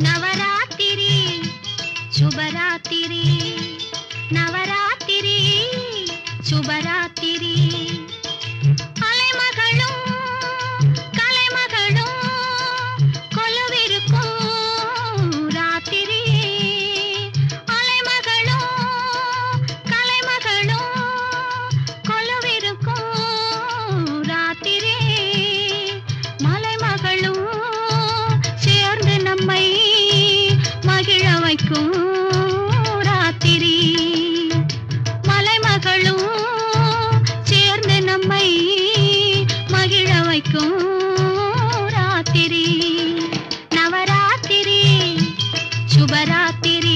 நவராத்திரி சுபராத்திரி. நவராத்திரி சுபரா மகிழ வைக்கும் ராத்திரி மலைமகளும் சேர்ந்து நம்மை மகிழ வைக்கும் ராத்திரி நவராத்திரி சுபராத்திரி நவராத்திரி சுபராத்திரி